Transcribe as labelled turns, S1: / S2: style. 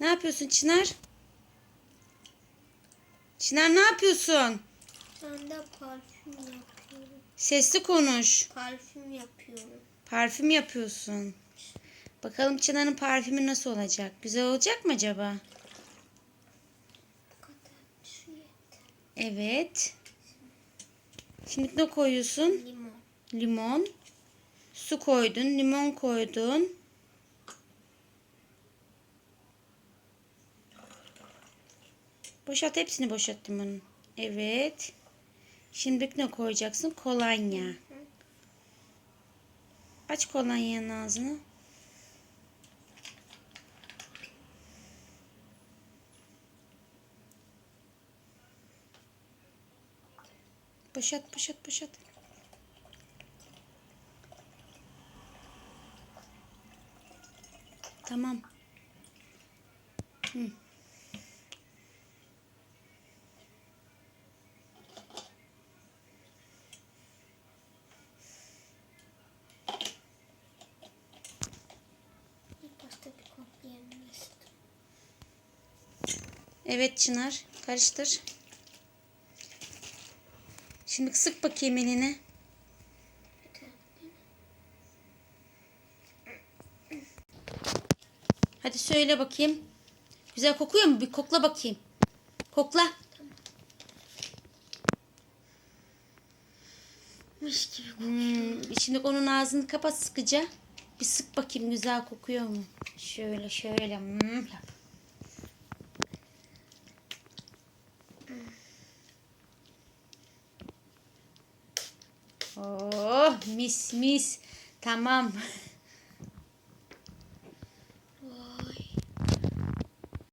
S1: Ne yapıyorsun Çınar? Çınar ne yapıyorsun?
S2: Ben de parfüm yapıyorum.
S1: Sesli konuş.
S2: Parfüm yapıyorum.
S1: Parfüm yapıyorsun. Bakalım Çınar'ın parfümü nasıl olacak? Güzel olacak mı acaba?
S2: Yeter.
S1: Evet. Şimdi ne koyuyorsun?
S2: Limon.
S1: Limon. Su koydun, limon koydun. Boşalt hepsini boşalttım bunun. Evet. Şimdi ne koyacaksın? Kolonya. Aç kolonyanın ağzını. Boşalt, boşalt, boşalt. Tamam. Hı. Evet Çınar. Karıştır. Şimdi sık bakayım eline. Hadi söyle bakayım. Güzel kokuyor mu? Bir kokla bakayım. Kokla.
S2: Mis gibi.
S1: Hmm, şimdi onun ağzını kapat sıkıca. Bir sık bakayım güzel kokuyor mu? Şöyle şöyle. Hmm, yap. Oh mis mis. Tamam.